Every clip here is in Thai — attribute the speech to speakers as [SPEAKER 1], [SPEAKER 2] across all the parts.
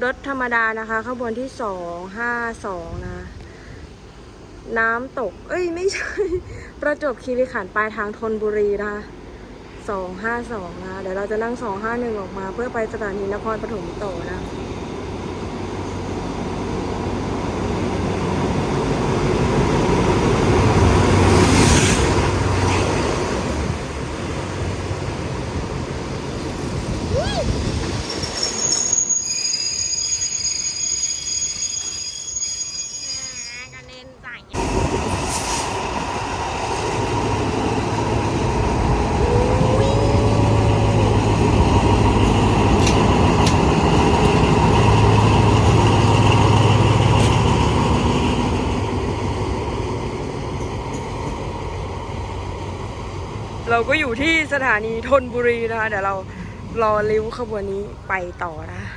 [SPEAKER 1] รถธรรมดานะคะขบวนที่สองห้าสองนะน้ำตก เอ้ยไม่ใช่ ประจวบคีรีขันธ์ปลายทางธนบุรีนะคะสองห้าสองนะ เดี๋ยวเราจะนั่งสองห้าหนึ่งออกมา เพื่อไปสถานีนครปฐมต่อนะ กระเด็นใส่เรา ก็อยู่ที่สถานีธนบุรีนะคะ เดี๋ยวเรารอริ้วขบวนนี้ไปต่อนะคะ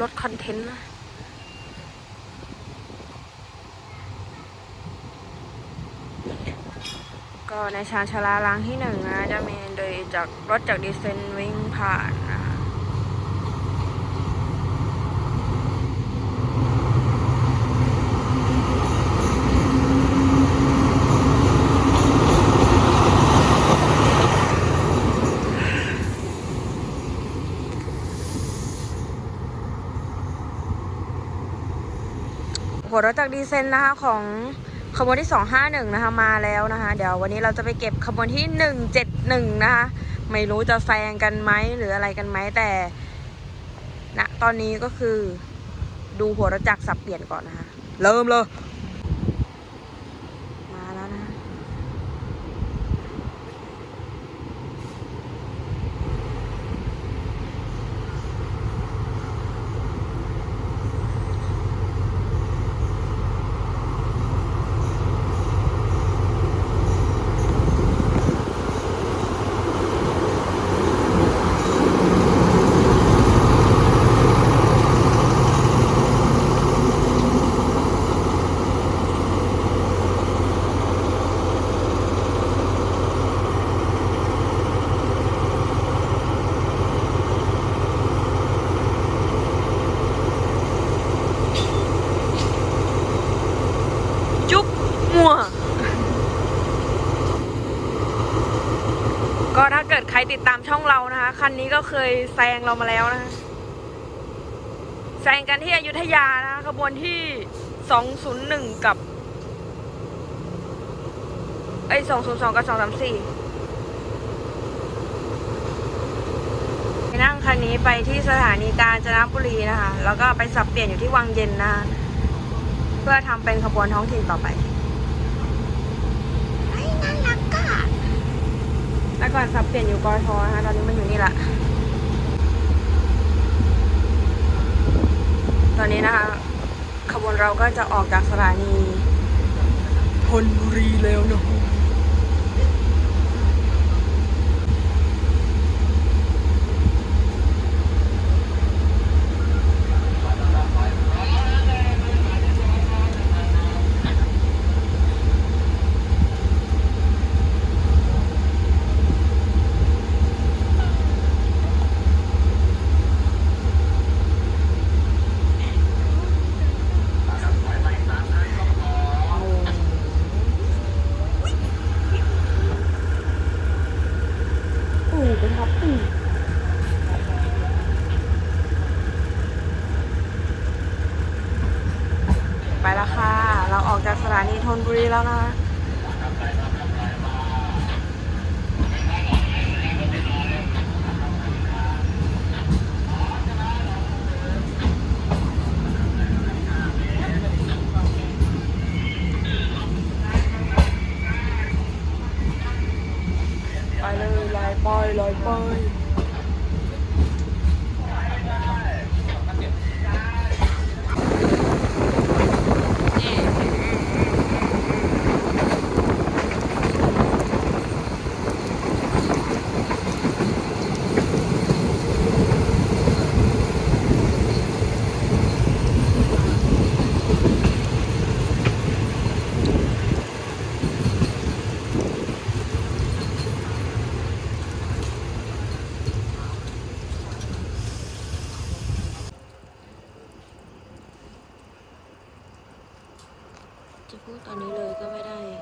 [SPEAKER 1] ลดคอนเทนต์นะ ในชานชาลาล้างที่หนึ่งนะจะมีโดยจากรถจากดีเซนวิ่งผ่านนะหัวรถจากดีเซนนะคะของ ขบวนที่ 251 นะคะมาแล้วนะคะ เดี๋ยววันนี้เราจะไปเก็บขบวนที่ 171 นะคะ ไม่รู้จะแซงกันไหมหรืออะไรกันไหมแต่ณตอนนี้ก็คือดูหัวรถจักรสับเปลี่ยนก่อนนะคะ เริ่มเลย มาแล้วนะ จุ๊บมัว ก็ถ้าเกิดใค รติดตามช่องเรานะคะ คันนี้ก็เคยแซงเรามาแล้วนะคะแซงกันที่อยุธยานะคะขบวนที่ 201 กับเอ้ย202 กับ 234ไปนั่งคันนี้ไปที่สถานีกาญจนบุรีนะคะ แล้วก็ไปสับเปลี่ยนอยู่ที่วังเย็นนะ เพื่อทำเป็นขบวนท้องถิ่นต่อไปไอ้น่ารักอะแล้ว ก่อนสับเปลี่ยนอยู่กอทอนะคะตอนนี้มันอยู่นี่ละตอนนี้นะคะ ขบวนเราก็จะออกจากสถานีพนบุรีแล้วนะคะ เป็นท็อปปู่ไปแล้วค่ะ เราออกจากสถานีธนบุรีแล้วนะคะ ไป เลยลอยปอยลอยป จะพูดตอนนี้เลยก็ไม่ได้ น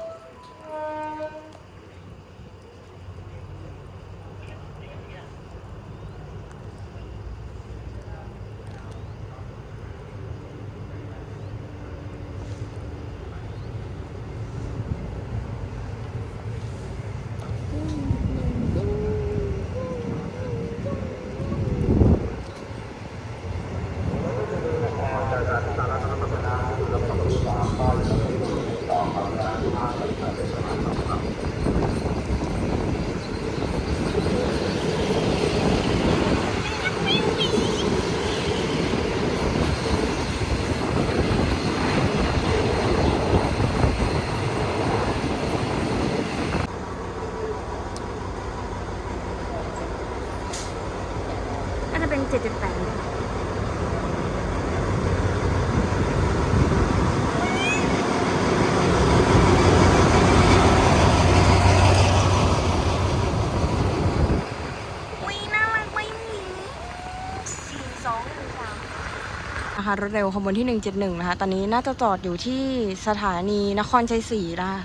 [SPEAKER 1] ่า จะเป็นเจ็ดจุดแปดวิน่ารักไหมหมีสี่สองหนึ่งสามนะคะรถเร็วขบวนที่ 171 นะคะ ตอนนี้น่าจะจอดอยู่ที่สถานีนครชัยศรีนะคะ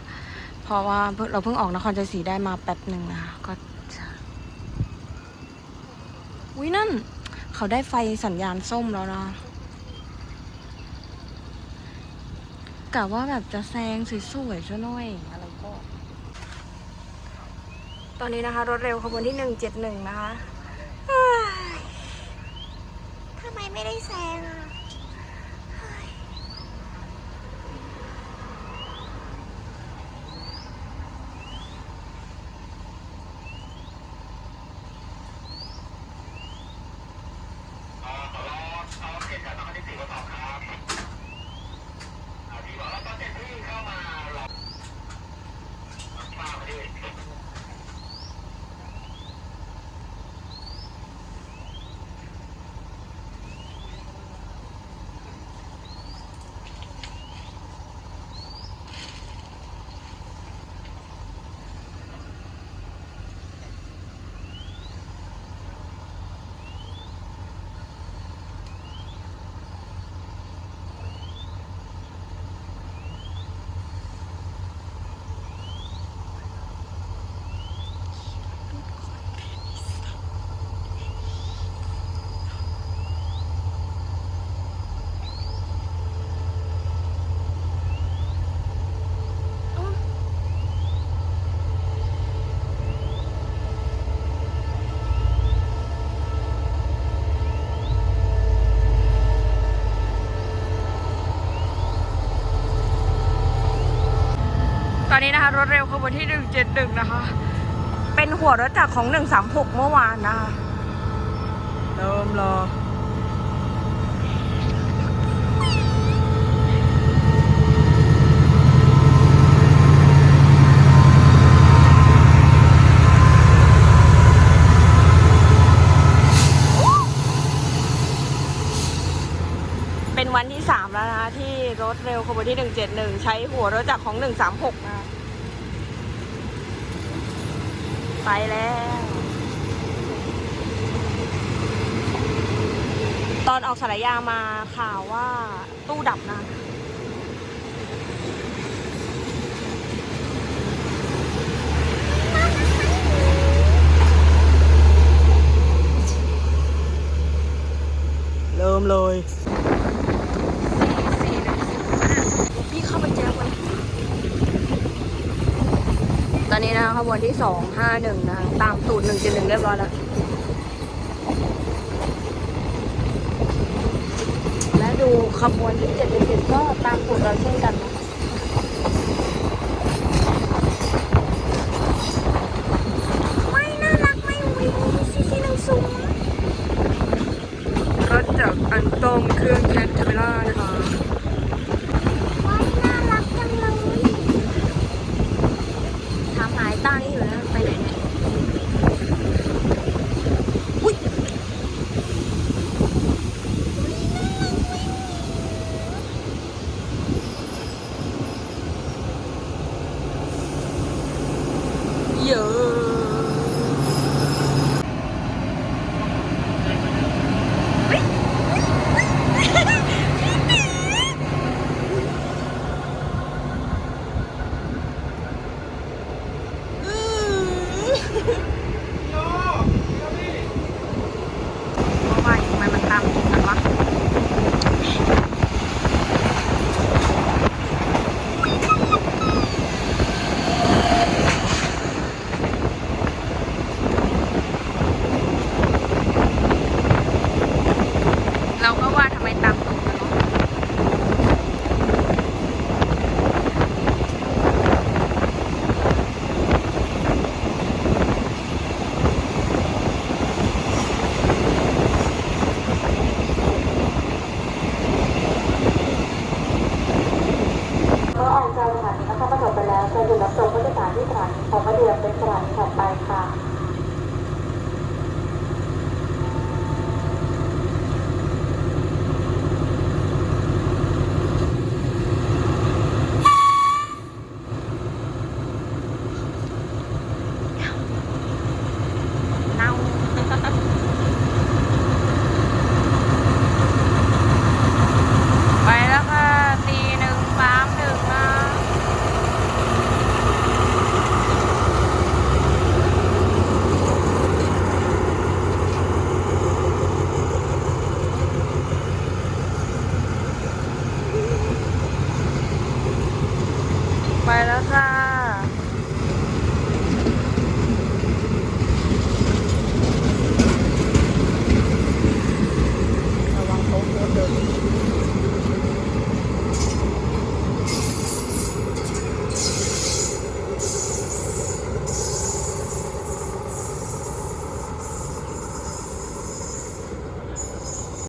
[SPEAKER 1] เพราะว่าเพิ่งเราเพิ่งออกนครชัยศรีได้มาแป๊บหนึ่งนะคะ ก็จะวินั่น เขาได้ไฟสัญญาณส้มแล้วนะกะว่าแบบจะแซงสวยๆซะหน่อยอะไรก็ ตอนนี้นะคะ รถเร็วขบวนที่หนึ่งเจ็ดหนึ่งนะคะทำไมไม่ได้แซงอะ นี้นะคะ รถเร็วขบวนที่ 171 นะคะ เป็นหัวรถจักรของ 136 เมื่อวานนะคะเริ่มรอเป็นวันที่ 3 แล้วนะคะที่รถเร็วขบวนที่ 171 ใช้หัวรถจักรของ 136 นะคะ ไปแล้ว ตอนออกสารยามาข่าวว่าตู้ดับนะ เริ่มเลย พี่เข้าไปเจอมันตอนนี้นะคะขบวน ที่สองห้าหนึ่งนะคะตามสูตรหนึ่งจุดหนึ่งเรียบร้อยแล้ว และดูขบวนที่เจ็ดเจ็ดก็ตามสูตร ขพระเดียนเป็นสลายถัดไป